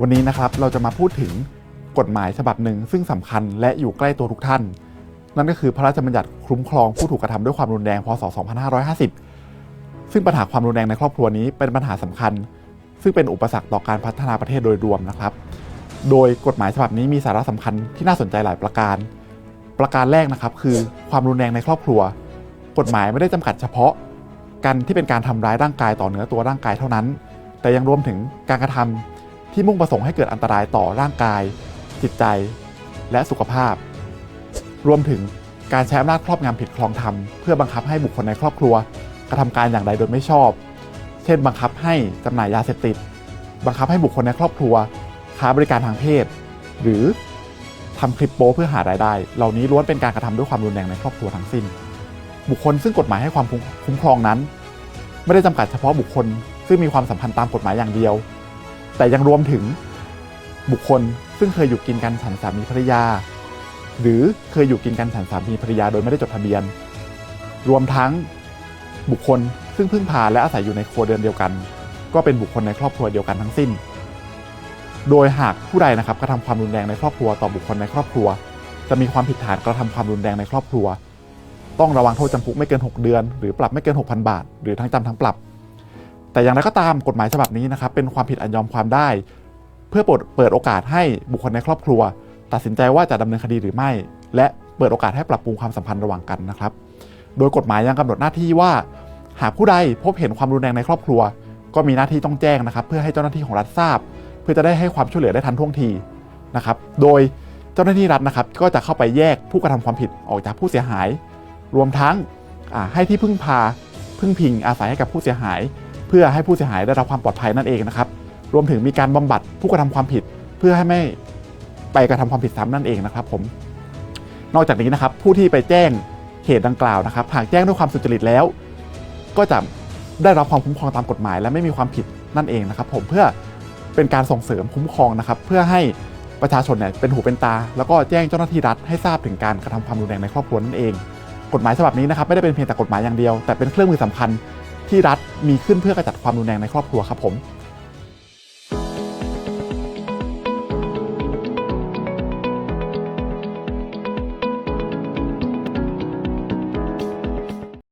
วันนี้นะครับเราจะมาพูดถึงกฎหมายฉบับหนึ่งซึ่งสำคัญและอยู่ใกล้ตัวทุกท่าน นั่นก็คือพระราชบัญญัติคุ้มครองผู้ถูกกระทำด้วยความรุนแรงพศ 2550 ซึ่งปัญหาความรุนแรงในครอบครัวนี้เป็นปัญหาสำคัญ ซึ่งเป็นอุปสรรคต่อการพัฒนาประเทศโดยรวมนะครับ โดยกฎหมายฉบับนี้มีสาระสำคัญที่น่าสนใจหลายประการ ประการแรกนะครับคือความรุนแรงในครอบครัว กฎหมายไม่ได้จำกัดเฉพาะการที่เป็นการทำร้ายร่างกายต่อเนื้อตัวร่างกายเท่านั้น แต่ยังรวมถึงการกระทำ ที่มุ่งประสงค์ให้เกิดอันตรายต่อร่างกาย จิตใจ และสุขภาพ รวมถึงการใช้อำนาจครอบงำผิดคลองธรรมเพื่อบังคับให้บุคคลในครอบครัวกระทำการอย่างใดโดยไม่ชอบ เช่น บังคับให้จำหน่ายยาเสพติด บังคับให้บุคคลในครอบครัว ค้าบริการทางเพศ หรือทำคลิปโป๊เพื่อหารายได้ เหล่านี้ล้วนเป็นการกระทำด้วยความรุนแรงในครอบครัวทั้งสิ้น บุคคลซึ่งกฎหมายให้ความคุ้มครองนั้น ไม่ได้จำกัดเฉพาะบุคคลซึ่งมีความสัมพันธ์ตามกฎหมายอย่างเดียว แต่ยังรวมถึงบุคคลซึ่งเคยอยู่กินกันฉันสามีภรรยา หรือเคยอยู่กินกันฉันสามีภรรยาโดยไม่ได้จดทะเบียน รวมทั้งบุคคลซึ่งพึ่งพาและอาศัยอยู่ในครัวเรือนเดียวกัน ก็เป็นบุคคลในครอบครัวเดียวกันทั้งสิ้น โดยหากผู้ใดนะครับกระทำความรุนแรงในครอบครัวต่อบุคคลในครอบครัว จะมีความผิดฐานกระทำความรุนแรงในครอบครัว ต้องระวังโทษจำคุกไม่เกิน 6 เดือน หรือปรับไม่เกิน 6,000 บาท หรือทั้งจำทั้งปรับ แต่อย่างไรก็ตามกฎหมายฉบับนี้นะครับเป็นความผิดอันยอมความได้ เพื่อเปิดเปิดโอกาสให้บุคคลในครอบครัว ตัดสินใจว่าจะดำเนินคดีหรือไม่ และเปิดโอกาสให้ปรับปรุงความสัมพันธ์ระหว่างกันนะครับ โดยกฎหมายยังกำหนดหน้าที่ว่า หากผู้ใดพบเห็นความรุนแรงในครอบครัว ก็มีหน้าที่ต้องแจ้งนะครับ เพื่อให้เจ้าหน้าที่ของรัฐทราบ เพื่อจะได้ให้ความช่วยเหลือได้ทันท่วงทีนะครับโดยเจ้าหน้าที่รัฐนะครับก็จะเข้าไปแยกผู้กระทำความผิดออกจากผู้เสียหาย รวมทั้งให้ที่พึ่งพาพึ่งพิงอาศัยให้กับผู้เสียหาย พื่อให้ผู้เสียหายได้รับความปลอดภัยนั่นเองนะครับ รวมถึงมีการบำบัดผู้กระทำความผิด เพื่อให้ไม่ไปกระทำความผิดซ้ำนั่นเองนะครับผม นอกจากนี้นะครับ ผู้ที่ไปแจ้งเหตุดังกล่าวนะครับ หากแจ้งด้วยความสุจริตแล้ว ก็จะได้รับความคุ้มครองตามกฎหมาย และไม่มีความผิดนั่นเองนะครับ ผมเพื่อเป็นการส่งเสริมคุ้มครองนะครับ เพื่อให้ประชาชนเนี่ยเป็นหูเป็นตา แล้วก็แจ้งเจ้าหน้าที่รัฐให้ทราบถึงการกระทำความรุนแรงในครอบครัวนั่นเอง กฎหมายฉบับนี้นะครับไม่ได้เป็นเพียงแต่กฎหมายอย่างเดียว แต่เป็นเครื่องมือสำคัญ ที่รัฐมีขึ้นเพื่อกระจัดความรุนแรงในครอบครัวครับผม